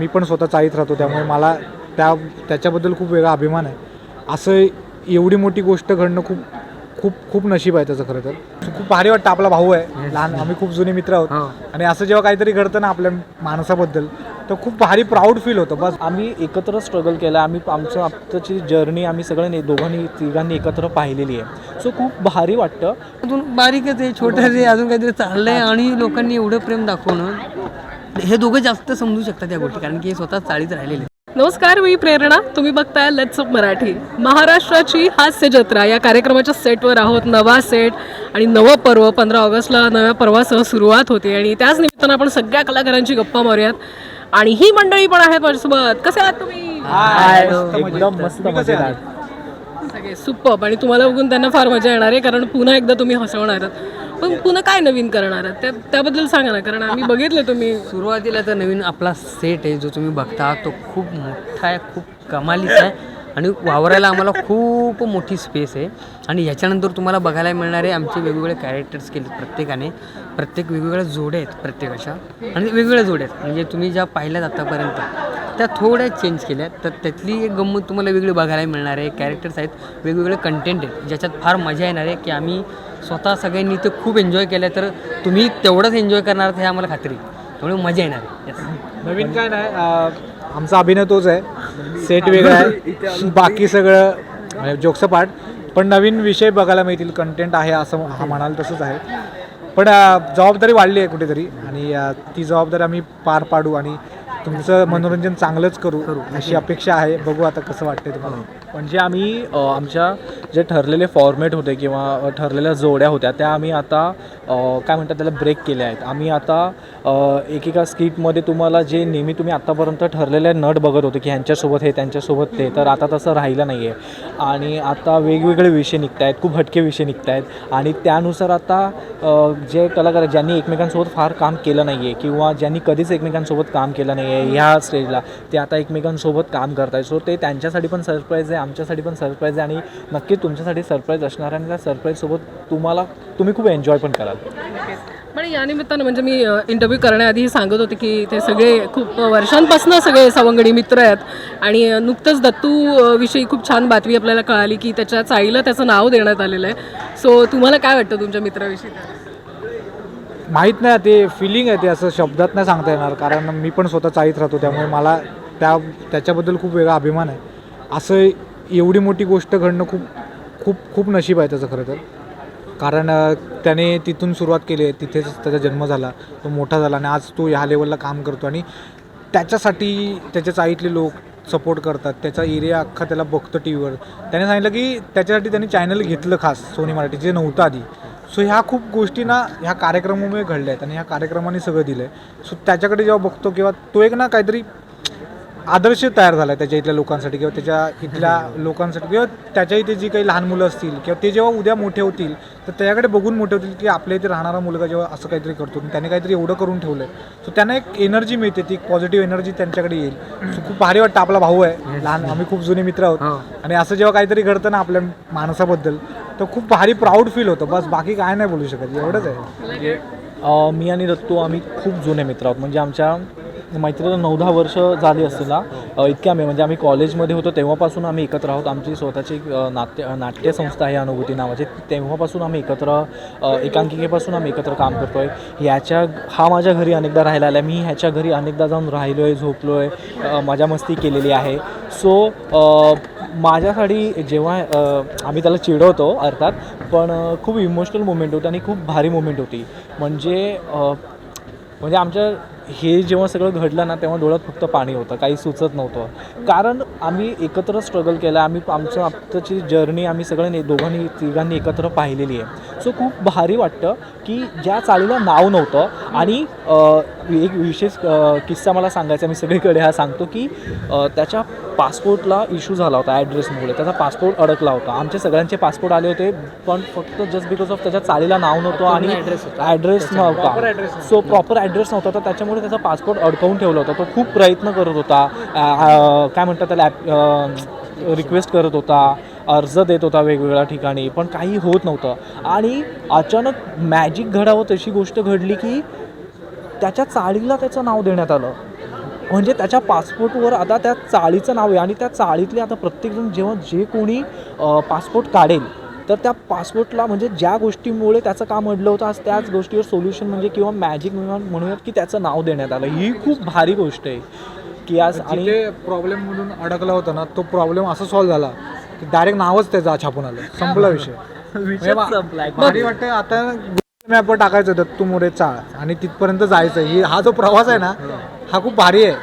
मी पण स्वतः चाळीत राहतो त्यामुळे मला त्या त्याच्याबद्दल खूप वेगळा अभिमान आहे. असं एवढी मोठी गोष्ट घडणं खूप खूप खूप नशीब आहे त्याचं खरं तर. खूप भारी वाटतं आपला भाऊ आहे लहान आम्ही खूप जुने मित्र आहोत. हो. आणि असं जेव्हा काहीतरी घडतं ना आपल्या माणसाबद्दल तर खूप भारी प्राऊड फील होतं. बस. आम्ही एकत्र स्ट्रगल केला आम्ही आमचं आत्ताची जर्नी आम्ही सगळ्यांनी दोघांनी तिघांनी एकत्र पाहिलेली आहे. सो खूप भारी वाटतं. अजून बारीकच आहे छोटं आहे अजून काहीतरी चाललंय आणि लोकांनी एवढं प्रेम दाखवणं. हे दोघं जास्त समजू शकतात या गोष्टी कारण की हे स्वतः चाळीत राहिलेले नमस्कार मी प्रेरणा. तुम्ही बघताय लेट्स अप मराठी. महाराष्ट्राची हास्य जत्रा या कार्यक्रमाच्या सेटवर आहोत नवा सेट आणि नवं पर्व. पंधरा ऑगस्टला नव्या पर्वासह सुरुवात होते आणि त्याच निमित्तानं आपण सगळ्या कलाकारांची गप्पा मारूयात. आणि ही मंडळी पण आहेत माझ्यासोबत. कसे आहात तुम्ही? एकदम मस्त मजेदार सगळे सुप्पप आणि तुम्हाला बघून त्यांना फार मजा येणार आहे कारण पुन्हा एकदा तुम्ही हसवणार आहात. पण पुन्हा काय नवीन करणार आहात त्या त्याबद्दल सांगा ना कारण आम्ही बघितलं तुम्ही. सुरुवातीला तर नवीन आपला सेट आहे जो तुम्ही बघता तो खूप मोठा आहे खूप कमालीचा आहे. आणि वावरायला आम्हाला खूप मोठी स्पेस आहे. आणि याच्यानंतर तुम्हाला बघायला मिळणार आहे आमचे वेगवेगळे कॅरेक्टर्स केले प्रत्येकाने. प्रत्येक वेगवेगळ्या जोड्या आहेत प्रत्येकाच्या आणि वेगवेगळ्या जोड्या आहेत. म्हणजे तुम्ही ज्या पाहिल्यात आतापर्यंत त्या थोड्या चेंज केल्या. तर त्यातली एक गंमत तुम्हाला वेगळी बघायला मिळणार आहे. कॅरेक्टर्स आहेत वेगवेगळे कंटेंट आहेत ज्याच्यात फार मजा येणार आहे की आम्ही स्वतः सगळ्यांनी ते खूप एन्जॉय केलं तर तुम्ही तेवढंच एन्जॉय करणार हे आम्हाला खात्री. त्यामुळे मजा येणार नवीन काय नाही आमचा अभिनय तोच आहे. सेट वेगळा आहे. बाकी सगळं म्हणजे जोक्स पाठ पण नवीन विषय बघायला मिळतील कंटेंट आहे असं हा म्हणाल तसंच आहे. पण जबाबदारी वाढली आहे कुठेतरी. आणि ती जबाबदारी आम्ही पार पाडू आणि तुमचं मनोरंजन चांगलंच करू अशी अपेक्षा आहे. बघू आता कसं वाटतंय तुम्हाला. म्हणजे आम्ही अ, आमच्या जे ठरलेले फॉर्मॅट होते किंवा ठरलेल्या जोड्या होत्या त्या आम्ही आता अ, काय म्हणतात त्याला ब्रेक केल्या आहेत. आम्ही आता अ, एकेका स्किटमध्ये तुम्हाला जे नेहमी तुम्ही आत्तापर्यंत ठरलेले नट बघत होते की ह्यांच्यासोबत हे त्यांच्यासोबत ते तर आता तसं राहिलं नाही आहे आणि आता वेगवेगळे विषय निघत आहेत खूप हटके विषय निघत आहेत आणि त्यानुसार आता अ, जे कलाकार आहेत, ज्यांनी एकमेकांसोबत फार काम केलं नाही आहे किंवा ज्यांनी कधीच एकमेकांसोबत काम केलं नाही आहे ह्या स्टेजला ते आता एकमेकांसोबत काम करत आहेत सो ते त्यांच्यासाठी पण सरप्राईज आहे. आमच्यासाठी पण सरप्राईज आहे आणि नक्की तुमच्यासाठी सरप्राईज असणार आणि त्या सरप्राईजसोबत तुम्हाला तुम्ही खूप एन्जॉय पण कराल. पण या निमित्तानं म्हणजे मी इंटरव्ह्यू करण्याआधी सांगत होते की ते सगळे खूप वर्षांपासून सगळे सवंगडी मित्र आहेत आणि नुकतंच दत्तू अ, विषयी खूप छान बातमी आपल्याला कळाली की त्याच्या चाळीला त्याचं नाव देण्यात आलेलं आहे. सो तुम्हाला काय वाटतं तुमच्या मित्राविषयी? माहीत नाही ते फिलिंग आहे ते असं शब्दात नाही सांगता येणार. कारण मी पण स्वतः चाळीत राहतो त्यामुळे मला त्या त्याच्याबद्दल खूप वेगळा अभिमान आहे. असं एवढी मोठी गोष्ट घडणं खूप खूप खूप नशीब आहे त्याचं खरं तर. कारण त्याने तिथून सुरुवात केली आहे. तिथेच त्याचा जन्म झाला तो मोठा झाला आणि आज तो ह्या लेवलला काम करतो आणि त्याच्यासाठी त्याच्या चाळीतले लोक सपोर्ट करतात. त्याचा एरिया अख्खा त्याला बघतो टी व्हीवर त्याने सांगितलं की त्याच्यासाठी त्यांनी चॅनल घेतलं खास सोनी मराठी जे नव्हतं आधी. सो ह्या खूप गोष्टी ना ह्या कार्यक्रमामुळे घडल्या आहेत आणि ह्या कार्यक्रमाने सगळं दिलं आहे सो त्याच्याकडे जेव्हा बघतो किंवा तो एक ना काहीतरी आदर्श तयार झाला आहे त्याच्या इथल्या लोकांसाठी किंवा त्याच्या इथल्या लोकांसाठी किंवा त्याच्या इथे जी काही लहान मुलं असतील किंवा ते जेव्हा उद्या मोठे होतील तर त्याच्याकडे बघून मोठे होतील की आपल्या इथे राहणारा मुलगा जेव्हा असं काहीतरी करतो आणि त्याने काहीतरी एवढं करून ठेवलं आहे सो त्यांना एक एनर्जी मिळते ती पॉझिटिव्ह एनर्जी त्यांच्याकडे येईल. सो खूप भारी वाटतं आपला भाऊ आहे. लहान आम्ही खूप जुने मित्र आहोत. हो. आणि असं जेव्हा काहीतरी घडतं ना आपल्या माणसाबद्दल तर खूप भारी प्राऊड फील होतं. बस बाकी काय नाही बोलू शकत. एवढंच आहे. अ, मी आणि दत्तू आम्ही खूप जुने मित्र आहोत. म्हणजे आमच्या मैत्रीला नऊ दहा वर्ष झाली असतील ना इतके आम्ही म्हणजे आम्ही कॉलेजमध्ये होतो तेव्हापासून आम्ही एकत्र आहोत. आमची स्वतःची एक नाट्य नाट्यसंस्था आहे अनुभूती नावाची. तेव्हापासून आम्ही एकत्र एकांकिकेपासून आम्ही एकत्र काम करतो आहे ह्याच्या हा माझ्या घरी अनेकदा राहिला आला मी ह्याच्या घरी अनेकदा जाऊन राहिलो आहे झोपलो आहे मजा मस्ती केलेली आहे. सो माझ्यासाठी जेव्हा आम्ही त्याला चिडवतो अर्थात पण खूप इमोशनल मुमेंट होती आणि खूप भारी मुमेंट होती. म्हणजे म्हणजे आमच्या हे जेव्हा सगळं घडलं ना तेव्हा डोळ्यात फक्त पाणी होतं. काही सुचत नव्हतं. कारण आम्ही एकत्र स्ट्रगल केलं. आम्ही आमचं आत्ताची जर्नी आम्ही सगळ्यांनी दोघांनी तिघांनी एकत्र पाहिलेली आहे. सो खूप भारी वाटतं की ज्या चाळीला नाव नव्हतं आणि एक विशेष किस्सा मला सांगायचा मी सगळीकडे हा सांगतो की त्याच्या पासपोर्टला इश्यू झाला होता ॲड्रेसमुळे त्याचा पासपोर्ट अडकला होता. आमचे सगळ्यांचे पासपोर्ट आले होते पण फक्त जस्ट बिकॉज ऑफ त्याच्या चाळीला नाव नव्हतं आणि होता. ॲड्रेस नव्हता. सो प्रॉपर ॲड्रेस नव्हता. तर त्याच्यामुळे त्याचा पासपोर्ट अडकवून ठेवला होता. तो खूप प्रयत्न करत होता. काय म्हणतात त्याला रिक्वेस्ट करत होता. अर्ज देत होता वेगवेगळ्या ठिकाणी पण काही होत नव्हतं. आणि अचानक मॅजिक घडावं तशी गोष्ट घडली की त्याच्या चाळीला त्याचं नाव देण्यात आलं. म्हणजे त्याच्या पासपोर्टवर आता त्या चाळीचं नाव आहे आणि त्या चाळीतले आता प्रत्येकजण जेव्हा जे कोणी पासपोर्ट काढेल तर त्या पासपोर्टला म्हणजे ज्या गोष्टीमुळे त्याचं काम अडलं होतं आज त्याच गोष्टीवर सोल्युशन म्हणजे किंवा मॅजिक म्हणूयात की त्याचं नाव देण्यात आलं. ही खूप भारी गोष्ट आहे. की आज आणि प्रॉब्लेम मधून अडकला होता ना तो प्रॉब्लेम असं सॉल्व्ह झाला. डायरेक्ट नावच त्याचा छापून आलं. संपला विषय. म्हणजे मा- भारी वाटतं आता मॅपवर टाकायचं दत्तू मोरे चाळ. आणि तिथपर्यंत जायचं. ही हा जो प्रवास आहे ना हा. खूप भारी आहे.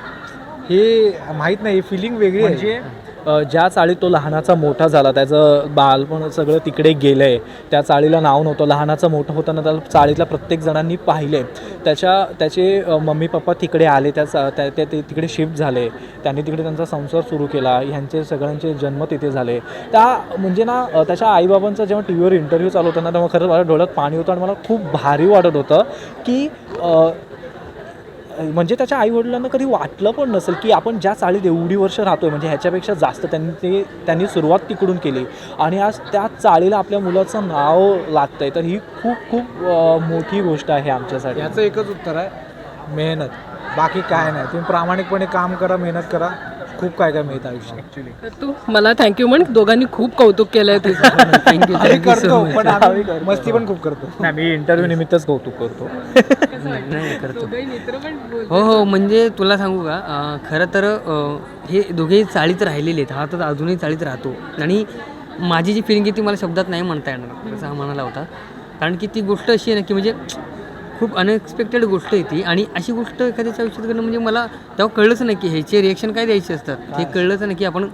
हे माहीत नाही फिलिंग वेगळी आहे. म्हणजे ज्या चाळीत तो लहानाचा मोठा झाला त्याचं बालपण सगळं तिकडे गेलं आहे त्या चाळीला नाव नव्हतं. लहानाचं मोठं होताना त्याला चाळीतल्या प्रत्येक जणांनी पाहिले त्याच्या त्याचे मम्मी पप्पा तिकडे आले त्या चा- त्या ते तिकडे शिफ्ट झाले. त्यांनी तिकडे त्यांचा संसार सुरू केला ह्यांचे सगळ्यांचे जन्म तिथे झाले. त्या म्हणजे ना त्याच्या आईबाबांचा जेव्हा टी व्हीवर इंटरव्ह्यू चालू होता ना तेव्हा खरंच माझ्या डोळ्यात पाणी होतं आणि मला खूप भारी वाटत होतं की म्हणजे त्याच्या आईवडिलांना कधी वाटलं पण नसेल की आपण ज्या चाळीत एवढी वर्ष राहतोय म्हणजे ह्याच्यापेक्षा जास्त त्यांनी ते त्यांनी सुरुवात तिकडून केली. आणि आज त्या चाळीला आपल्या मुलाचं नाव लागतं आहे तर ही खूप खूप मोठी गोष्ट आहे आमच्यासाठी. याचं एकच उत्तर आहे मेहनत. बाकी काय नाही. तुम्ही प्रामाणिकपणे काम करा मेहनत करा. खूप काय काय मिळतं आयुष्यात. तू मला थँक्यू म्हण दोघांनी खूप कौतुक केलंय तुझं. थँक्यू आम्ही थँक्यू सो करतो मच पण आम्ही मस्ती पण खूप करतो. नाही मी इंटरव्ह्यू निमित्तच कौतुक करतो. नाही करतो. दोघंही मित्र पण बोल हो हो म्हणजे तुला सांगू का अं, खरं तर अं, हे दोघेही चाळीत राहिलेले आहेत. हा तर अजूनही चाळीत राहतो. आणि माझी जी फिलिंग आहे ती मला शब्दात नाही म्हणता येणार असं हा म्हणाला होता. कारण की ती गोष्ट अशी आहे ना की म्हणजे खूप अनएक्सपेक्टेड गोष्ट आहे ती. आणि अशी गोष्ट एखाद्याच्या आयुष्यात करणं म्हणजे मला तेव्हा कळलंच नाही की ह्याचे रिॲक्शन काय द्यायचे असतात. हे कळलंच नाही की आपण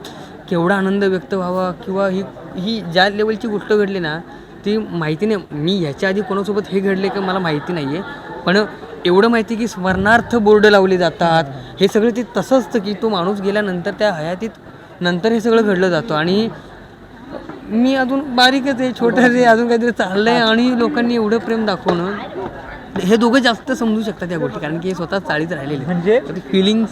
केवढा आनंद व्यक्त व्हावा किंवा ही ही ज्या लेवलची गोष्ट घडली ना ती माहिती नाही. मी ह्याच्या आधी कोणासोबत हे घडले का मला माहिती नाही आहे पण एवढं माहिती की स्मरणार्थ बोर्ड लावले जातात. हे सगळं ते तसं असतं की तो माणूस गेल्यानंतर त्या हयातीत नंतर हे सगळं घडलं जातं. आणि मी अजून बारीकच आहे छोटं आहे अजून काहीतरी चाललंय आणि लोकांनी एवढं प्रेम दाखवणं हे दोघं जास्त समजू शकतात या गोष्टी कारण की हे स्वतः चाळीत राहिलेले. म्हणजे फिलिंग्स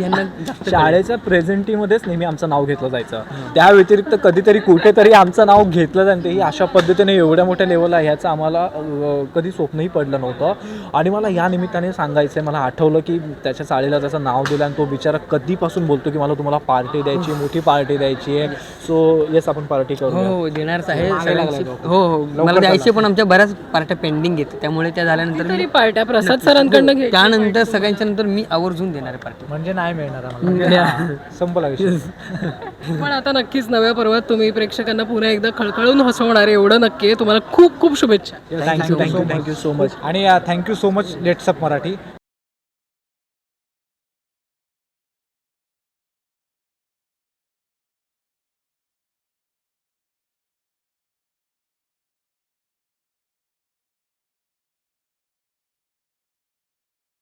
यांना जास्त शाळेच्या प्रेझेंटीमध्येच नेहमी आमचं नाव घेतलं जायचं. त्या व्यतिरिक्त कधीतरी कुठेतरी आमचं नाव घेतलं जाईल तेही अशा पद्धतीने एवढ्या मोठ्या लेवलला ह्याचं आम्हाला कधी स्वप्नही पडलं नव्हतं. आणि मला या निमित्ताने सांगायचं आहे मला आठवलं की त्याच्या चाळीला त्याचं नाव दिलं आणि तो बिचारा कधीपासून बोलतो की मला तुम्हाला पार्टी द्यायची मोठी पार्टी द्यायची आहे. सो येस आपण पार्टी हो करू हो देणारच आहे सगळ्यांची हो हो. मला द्यायचे पण आमच्या बऱ्याच पार्ट्या पेंडिंग आहेत. त्यामुळे त्या झाल्यानंतर तरी पार्ट्या प्रसाद सरांकडनं घे त्यानंतर सगळ्यांच्या नंतर मी आवर्जून देणार आहे पार्टी. म्हणजे नाही मिळणार आम्हाला. संपला विषय. पण आता नक्कीच नव्या पर्वात तुम्ही प्रेक्षकांना पुन्हा एकदा खळखळून हसवणार आहे एवढं नक्की आहे. तुम्हाला खूप खूप शुभेच्छा. Thank you thank you thank you so much आणि thank you so much let's up Marathi